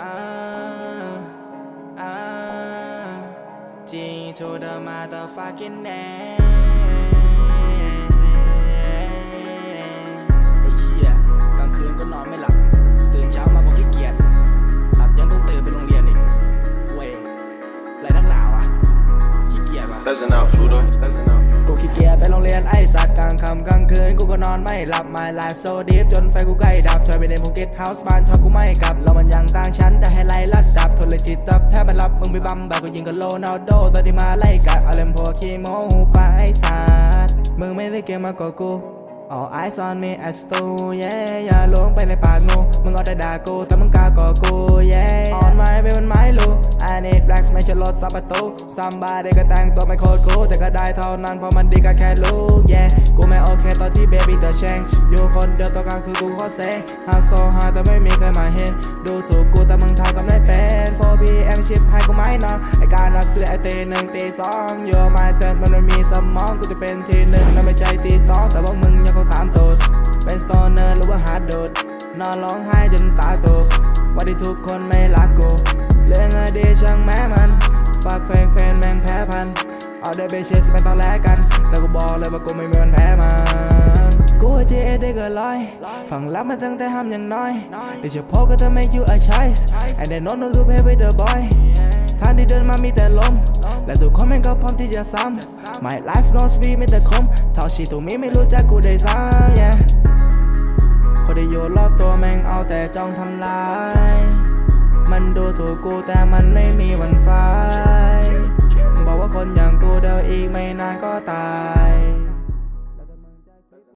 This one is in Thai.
อ่าอ่า G to the motherfucking name ไอ้เหี้ยกลางคืนก็นอนไม่หลับ ตื่นเช้ามาก็ขี้เกียจ สัตว์ยังต้องตื่นไปโรงเรียนอีกเว้ยอะไรนักหนาวะขี้เกียจวะ Listen up, Pluto. Listen up. กูขี้เกียจไปโรงเรียนไอสัตว์กลางค่ำกลางคืน กูก็นอนไม่หลับ My life so deep จนไฟกูใกล้ดับช่วยไปในภูเก็ต เฮาส์บ้านชอบกูไม่กลับแล้วมันยังต่างชั้นแต่ให้ไล่ลัดดับทนเลยจิตตับแทบไม่รับมึงไปบัมแบบกูยิงกับโลนาโดตอนที่มาไล่กัดเอาเลมโพวกขี้โมหูไปไอสัตมึงไม่ได้เก่งมากกว่ากู All eyes on me as to yeah อย่าลงไปในปากงูมึงเอาแต่ด่ากูแต่มึงกล้าก่อกู yeah On my way มันไม่รู้ I need blacks ไม่ใช่รถซับประตู Somebody ก็แต่งตัวไม่โคตรกูแต่ก็ได้เท่านั้นเพราะมันดีก็แค่ลูก yeah ตอนที่ baby the change อยู่คนเดียวตัวกลางคือกูโคตรเซ็ง Hard so hard แต่ไม่มีใครมาเห็น ดูถูกกูแต่มึงทำกับไม่เป็น 4pm ชิปให้กูไม่นอนไอการนัดเสียไอตีหนึ่งตีสอง Your mindset มันไม่มีสมองกูจะเป็นทีหนึ่งนั่นไม่ใจตีสองแต่ว่ามึงยังคงตามตูดเป็นสโตนเนอร์หรือว่าฮาร์ดโดดนอนร้องไห้จนตาโตว่าที่ทุกคนไม่รักกูเรื่องอดีตช่างแม้มัน ฝากแฟนแฟนแม่งแพ้พัน เอาได้เบเชสเป็นตอนแรกกัน แต่กูบอกเลยว่ากูไม่มีวันแพ้มัน กูเจเอได้เกินร้อยฟังรับมาตั้งแต่ห้ามยังน้อยเดี๋ยวเฉพาะก็จะ make you a choice and they know no to pay with the boy ทางที่เดินมามีแต่ลม และทุกคนแม่งก็พร้อมที่จะซ้ำ My life no sweet มีแต่คมเท่าชีตรงนี้ไม่รู้จักกูได้ซ้ำ yeah คนที่อยู่รอบตัวแม่งเอาแต่จ้องทำลาย มันดูถูกกูแต่มันไม่มีวันไฟบอกว่าคนอย่างกูเดี๋ยวอีกไม่นานก็ตาย